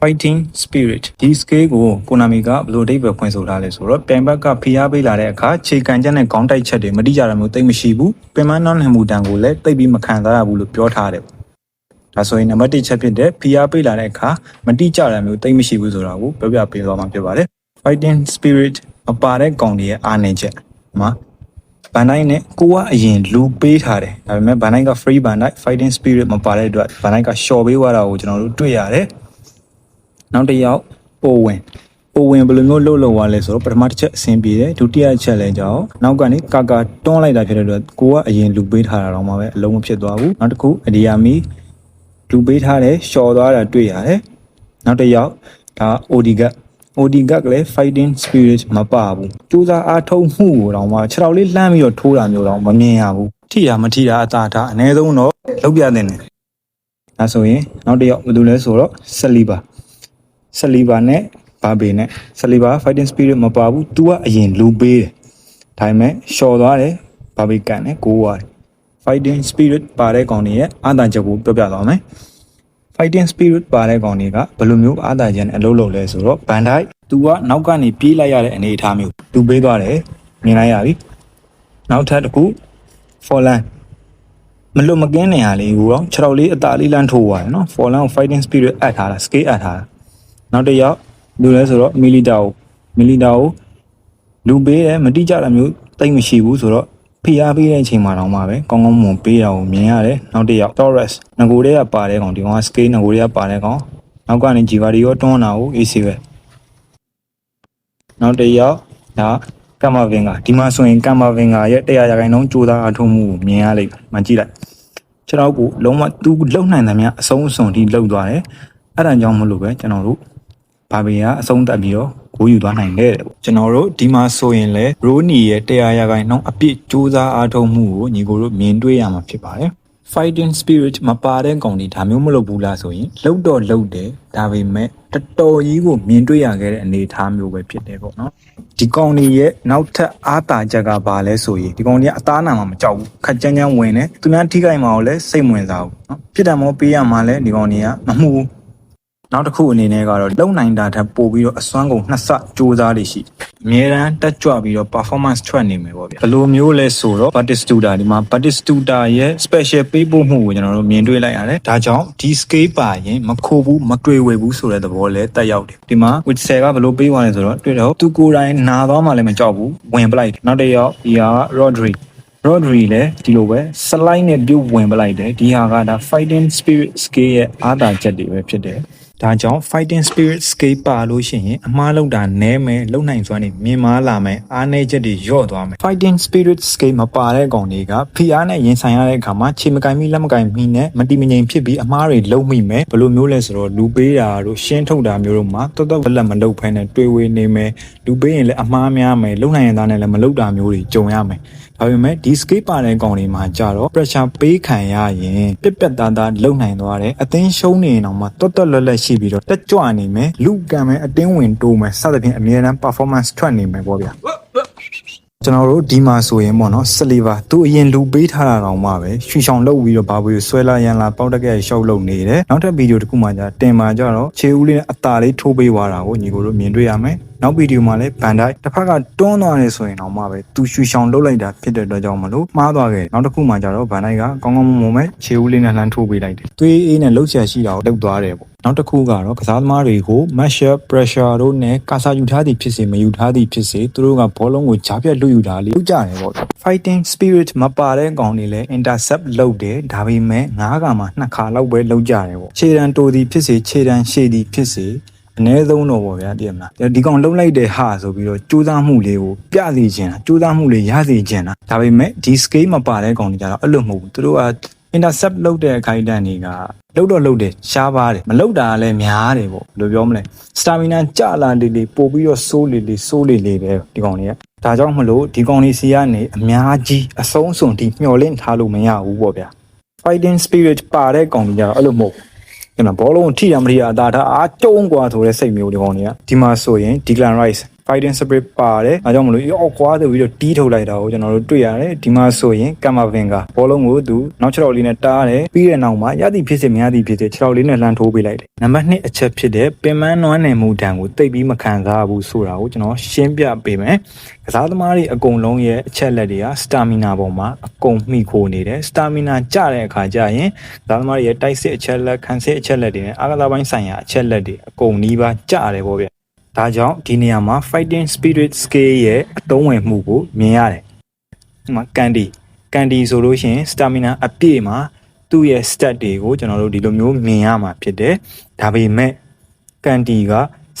fighting spirit ဒီ scale ကိုကိုနာမီကဘယ်လိုအဓိပ္ပာယ်ဖွင့်ဆိုထားလဲဆိုတော့ပြန်ဘက်ကဖိအားပေးလာတဲ့အခါခြေကန်ချက်နဲ့ခေါင်းတိုက်ချက်တွေမတိကြတာမျိုးတိတ်မရှိဘူးပင်မနှောင်းနှံမှုတန်ကိုလည်းတိတ်ပြီးမခံစားရဘူးလို့ပြောထားတယ်ဒါဆိုရင်နံပါတ်1ချက်ဖြစ်တဲ့ဖိအားပေးလာတဲ့အခါမတိကြတာမျိုးတိတ်မရှိဘူးဆိုတာကိုပြောပြပေးသွားမှာဖြစ်ပါတယ် fighting spirit မပါတဲ့ကောင်တွေရဲ့အားနည်းချက်မှာဘန်တိုင်းနဲ့ကိုကအရင်လူပေးထားတယ်ဒါပေမဲ့ဘန်တိုင်းက free ဘန်တိုင်း fighting spirit မပါတဲ့အတွက်ဘန်တိုင်းက short ပေးသွားတာကိုကျွန်တော်တို့တွေ့ရတယ် နောက်တစ်ယောက်ပိုဝင်ပိုဝင်ဘယ်လိုမျိုးလှုပ်လှုပ်သွားလဲဆိုတော့ပထမတစ်ချက်အဆင်ပြေတယ်ဒုတိယချက်လည်းကြောက်နောက်ကနေကာကာတွန်းလိုက်တာဖြစ်တဲ့အတွက်ကိုကအရင်လူပေးထားတာတော့မှပဲအလုံးမဖြစ်သွားဘူးနောက်တစ်ခုအဒီယာမီလူပေးထားတယ်ရှော်သွားတာတွေ့ရတယ်နောက်တစ်ယောက်ဒါ OD က OD ကလည်း fighting spirit မပါဘူးစူးစမ်းအားထုတ်မှုကိုတော့မှခြေထောက်လေးလှမ်းပြီးတော့ထိုးတာမျိုးတော့မမြင်ရဘူးထိတာမထိတာအသာထားအနည်းဆုံးတော့လောက်ပြတဲ့နေဒါဆိုရင်နောက်တစ်ယောက်ဘယ်သူလဲဆိုတော့ဆက်လီပါ ဆက်လီပါနဲ့ဘာဘေနဲ့ဆက်လီပါ fighting spirit မပါဘူး तू ကအရင်လူပေးတယ်ဒါပေမဲ့ရှော်သွားတယ်ဘာဘေကန်နဲ့ကိုးသွားတယ် fighting spirit ပါတဲ့ကောင်တွေရဲ့အာသာချက်ကိုပြောပြသွားမယ် fighting spirit ပါတဲ့ကောင်တွေကဘယ်လိုမျိုးအာသာချက်နဲ့အလုပ်လုပ်လဲဆိုတော့ဘန်ဒိုက် तू ကနောက်ကနေပြေးလိုက်ရတဲ့အနေအထားမျိုး तू ပေးသွားတယ်မြင်လိုက်ရပြီနောက်ထပ်တစ်ခု forlan မလွတ်မကင်းနေရလေးကိုတော့6တော့လေးအသာလေးလမ်းထိုးသွားတယ်နော် forlan ကို fighting spirit အပ်ထားတာ scale အပ်ထားတာ နောက်တစ်ယောက်လူလဲဆိုတော့ milita ကို milita ကိုလူပေးတယ်မတိကြတာမျိုးတိတ်မရှိဘူးဆိုတော့ဖိအားပေးတဲ့အချိန်မှာတော့မှပဲကောင်းကောင်းမွန်ပေးတာကိုမြင်ရတယ်နောက်တစ်ယောက် Taurus ငကိုတွေကပါတဲ့ကောင်ဒီကောင်က scale ငကိုတွေကပါတဲ့ကောင်နောက်ကနေ Jivari ရောတွန်းတာကို AC ပဲနောက်တစ်ယောက်ဒါကမ္မဗင်ကဒီမှာဆိုရင်ကမ္မဗင်ကရဲ့တရားရခိုင်နှုန်းကြိုးစားအထုံးမှုကိုမြင်ရလိမ့်မယ်မကြည့်လိုက်ခြေထောက်ကိုလုံးဝသူလုံနိုင်တယ်များအဆုံးအစွန်ထိလှုပ်သွားတယ်အဲ့ဒါကြောင့်မလို့ပဲကျွန်တော်တို့ ဘာဘေကအဆုံးတက်ပြီးတော့ကိုယူသွားနိုင်တယ်တဲ့ပေါ့ကျွန်တော်တို့ဒီမှာဆိုရင်လေရိုးနီရဲ့တရားရခိုင်နှုန်းအပြည့်စူးစမ်းအားထုတ်မှုကိုညီကိုတို့မြင်တွေ့ရမှာဖြစ်ပါတယ် fighting spirit မပါတဲ့ကောင်တွေဒါမျိုးမလုပ်ဘူးလားဆိုရင်လှုပ်တော့လှုပ်တယ်ဒါပေမဲ့တော်တော်ကြီးကိုမြင်တွေ့ရခဲ့တဲ့အနေအထားမျိုးပဲဖြစ်တယ်ပေါ့နော်ဒီကောင်တွေရဲ့နောက်ထပ်အားတာချက်ကဘာလဲဆိုရင်ဒီကောင်တွေကအသားနာမှာမကြောက်ဘူးခက်ကြမ်းကြမ်းဝင်တယ်သူများထိခိုက်မှာကိုလည်းစိတ်ဝင်စားဘူးနော်ဖြစ်တယ်မောပေးရမှာလဲဒီကောင်တွေကမမှုဘူး နောက်တစ်ခုအနေနဲ့ကတော့လုံနိုင်တာထက်ပိုပြီးတော့အစွမ်းကုန်နှစ်ဆစူးစမ်းလိရှိအမြဲတမ်းတက်ကြွပြီးတော့ performance ထွက်နေမယ်ပေါ့ဗျာဘယ်လိုမျိုးလဲဆိုတော့ Batistuta ဒီမှာ Batistuta ရဲ့ special ပေးပို့မှုကိုကျွန်တော်တို့မြင်တွေ့လိုက်ရတယ်ဒါကြောင့်ဒီ scale ပါရင်မခိုးဘူးမတွေ့ဝေဘူးဆိုတဲ့သဘောလဲတက်ရောက်တယ်ဒီမှာ with 10ကဘယ်လိုပေးသွားလဲဆိုတော့တွေ့တော့သူကိုယ်တိုင်နာသွားမှလည်းမကြောက်ဘူးဝင်ပလိုက်တယ်နောက်တစ်ယောက်ဒီဟာက Rodri Rodri လည်းဒီလိုပဲ slide နဲ့ပြုတ်ဝင်ပလိုက်တယ်ဒီဟာကဒါ fighting spirit scale ရဲ့အားသာချက်တွေပဲဖြစ်တယ် ဒါကြောင့် fighting spirit scale ပါလို့ရှိရင်အမားလောက်တာနဲမယ်လုံနိုင်စွမ်းနေမြင်မာလာမယ်အားနည်းချက်တွေညော့သွားမယ် fighting spirit scale မပါတဲ့ကောင်တွေကဖိအားနဲ့ရင်ဆိုင်ရတဲ့အခါမှာခြေမကင်မိလက်မကင်မိနဲ့မတိမငိမ်ဖြစ်ပြီးအမားတွေလုံမိမယ်ဘယ်လိုမျိုးလဲဆိုတော့လူပေးတာတို့ရှင်းထုတ်တာမျိုးတို့မှာတော်တော်လက်မလုပ်ဖ ೇನೆ တွေ့ဝေနေမယ်လူပေးရင်လည်းအမားများမယ်လုံနိုင်ရင်သားနဲ့လည်းမလုံတာမျိုးတွေကြုံရမယ်ဒါပေမဲ့ဒီ scale ပါတဲ့ကောင်တွေမှာကြတော့ pressure ပေးခံရရင်ပြက်ပြက်သားသားလုံနိုင်သွားတယ်အသင်းရှုံးနေရင်တော့မှတွတ်တွတ်လွတ်လွတ်ရှိပြီးတော့တက်ကြွနေမယ်လူကံမဲ့အတင်းဝင်တိုးမယ်စသဖြင့်အမြဲတမ်း performance ထွက်နေမယ်ပေါ့ဗျာကျွန်တော်တို့ဒီမှာဆိုရင်ပေါ့နော်ဆလီဗာသူအရင်လူပေးထားတာတောင်မှပဲရွှေချောင်လောက်ပြီးတော့ဘာဘွေဆွဲလာရန်လာပေါက်တက်ကရရှောက်လုံနေတယ်နောက်ထပ်ဗီဒီယိုတစ်ခုမှじゃတင်ပါကြတော့ခြေဦးလေးနဲ့အตาလေးထိုးပေးသွားတာကိုညီကိုတို့မြင်တွေ့ရမယ် နောက်ဗီဒီယိုမှာလည်းဘန်ဒိုက်တစ်ဖက်ကတွန်းသွားနေဆိုရင်တော့မှပဲသူရွှေချောင်လုတ်လိုက်တာဖြစ်တဲ့အတွက်ကြောင့်မလို့မှားသွားခဲ့နောက်တစ်ခုမှကြတော့ဘန်ဒိုက်ကကောင်းကောင်းမွန်မွန်ပဲခြေဦးလေးနဲ့လှမ်းထိုးပေးလိုက်တယ်သွေးအေးနဲ့လှုပ်ရှားရှိတာကိုလုတ်သွားတယ်ပေါ့နောက်တစ်ခုကတော့ကစားသမားတွေကို measure pressure တို့နဲ့ကာစာယူထားသည်ဖြစ်စေမယူထားသည်ဖြစ်စေသူတို့ကဘောလုံးကိုဂျားပြတ်လွတ်ယူတာလေးလုပ်ကြတယ်ပေါ့ fighting spirit မပါတဲ့ကောင်တွေလည်း intercept လုပ်တယ်ဒါပေမဲ့ငါးကမှနှစ်ခါလောက်ပဲလုပ်ကြတယ်ပေါ့ခြေတံတိုသည်ဖြစ်စေခြေတံရှည်သည်ဖြစ်စေ အ ਨੇ ဆုံးတော့ပေါ့ဗျာတည်မလားဒီကောင်လုံးလိုက်တဲ့ဟာဆိုပြီးတော့ကြိုးစားမှုလေးကိုပြစီခြင်းတာကြိုးစားမှုလေးရစီခြင်းတာဒါပေမဲ့ဒီ scale မပါတဲ့ကောင်တွေကြတော့အဲ့လိုမဟုတ်ဘူးသူတို့က intercept လုပ်တဲ့အခိုက်အတန့်တွေကလုတ်တော့လုတ်တယ်ရှားပါတယ်မလုတ်တာကလည်းများတယ်ပေါ့ဘယ်လိုပြောမလဲ stamina ကြလာလေလေပို့ပြီးတော့စိုးလေလေစိုးလေလေပဲဒီကောင်တွေကဒါကြောင့်မလို့ဒီကောင်တွေစီကနေအများကြီးအဆုံးအစွန်ထိမျောလင့်ထားလို့မရဘူးပေါ့ဗျာ fighting spirit ပါတဲ့ကောင်တွေကြတော့အဲ့လိုမဟုတ်ဘူး ကျွန်တော်ဘောလုံးထိတာမထိတာအသာထားအားကျုံးกว่าဆိုတဲ့စိတ်မျိုးဒီကောင်တွေကဒီမှာဆိုရင် Declan Rice fighting spirit ပါတယ်အဲကြောင့်မလို့အော်ကွာဆိုပြီးတော့တီးထုတ်လိုက်တာကိုကျွန်တော်တို့တွေ့ရတယ်ဒီမှာဆိုရင်ကမ်မာဗင်ကဘောလုံးကိုသူနောက်6လေးနဲ့တားတယ်ပြီးတဲ့နောက်မှာရသည်ဖြစ်စေမရသည်ဖြစ်စေ6လေးနဲ့လှမ်းထိုးပေးလိုက်တယ်နံပါတ်2အချက်ဖြစ်တဲ့ပင်မနွမ်းနယ်မှုတံကိုတိတ်ပြီးမခံစားဘူးဆိုတာကိုကျွန်တော်ရှင်းပြပေးမယ်ကစားသမားတွေအကုန်လုံးရဲ့အချက်လက်တွေကစတာမီနာပေါ်မှာအကုန်မှီခိုနေတယ်စတာမီနာကျတဲ့အခါကျရင်ကစားသမားတွေရဲ့တိုက်စစ်အချက်လက်ခံစစ်အချက်လက်တွေနဲ့အားကစားပိုင်းဆိုင်ရာအချက်လက်တွေအကုန်နီးပါးကျတယ်ပေါ့ဗျ ဒါကြောင့်ဒီနေရာမှာ fighting spirit scale ရဲ့အသုံးဝင်မှုကိုမြင်ရတယ်။ဒီမှာကန်ဒီကန်ဒီဆိုလို့ရှိရင် stamina အပြည့်မှာသူ့ရဲ့ stat တွေကိုကျွန်တော်တို့ဒီလိုမျိုးမြင်ရမှာဖြစ်တယ်။ဒါပေမဲ့ကန်ဒီက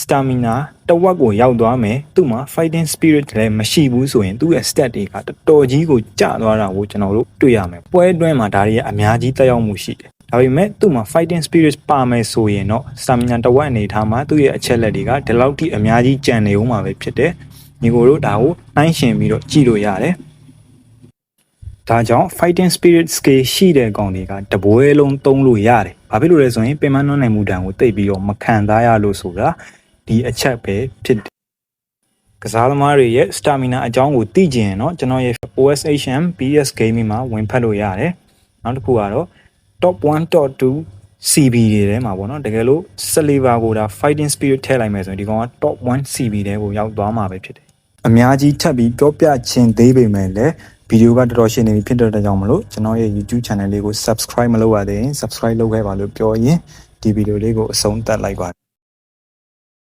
stamina တစ်ဝက်ကိုရောက်သွားမယ်သူ့မှာ fighting spirit လည်းမရှိဘူးဆိုရင်သူ့ရဲ့ stat တွေကတော်တော်ကြီးကိုကျသွားတာကိုကျွန်တော်တို့တွေ့ရမယ်။ပွဲအတွင်းမှာဒါတွေရဲ့အများကြီးတက်ရောက်မှုရှိတယ်။ ဒါပေမဲ့သူ့မှာ fighting spirit ပါမယ်ဆိုရင်တော့ stamina တစ်ဝက်အနေထားမှာသူ့ရဲ့အချက်လက်တွေကဒီလောက်ထိအများကြီးကျန်နေဦးမှာပဲဖြစ်တယ်။ညီကိုတို့ဒါကိုနှိုင်းရှင်ပြီးတော့ကြည့်လို့ရတယ်။ဒါကြောင့် fighting spirit scale ရှိတဲ့ကောင်တွေကတပွဲလုံးသုံးလို့ရတယ်။ဘာဖြစ်လို့လဲဆိုရင်ပင်မနှွမ်းနိုင်မှုတန်ကိုတိတ်ပြီးတော့မခံသားရလို့ဆိုတာဒီအချက်ပဲဖြစ်တယ်။ကစားသမားတွေရဲ့ stamina အကြောင်းကိုသိကျင်ရင်တော့ကျွန်တော်ရဲ့ OSHM PS Gaming မှာဝင်ဖတ်လို့ရတယ်။နောက်တစ်ခုကတော့ top 1 top 2 CB တွေထဲမှာပေါ့နော်တကယ်လို့ Saliver ကိုဒါ fighting spirit ထည့်လိုက်မယ်ဆိုရင်ဒီကောင်က top 1 CB ထဲကိုရောက်သွားမှာပဲဖြစ်တယ်အများကြီးထပ်ပြီးပြောပြခြင်းသေးပေမဲ့လည်းဗီဒီယိုကတော်တော်ရှင်းနေပြီဖြစ်တဲ့အတွက်ကြောင့်မလို့ကျွန်တော်ရဲ့ YouTube channel လေးကို subscribe မလုပ်ရသေးရင် subscribe လုပ်ခဲ့ပါလို့ပြောရင်ဒီဗီဒီယိုလေးကိုအဆုံးသတ်လိုက်ပါ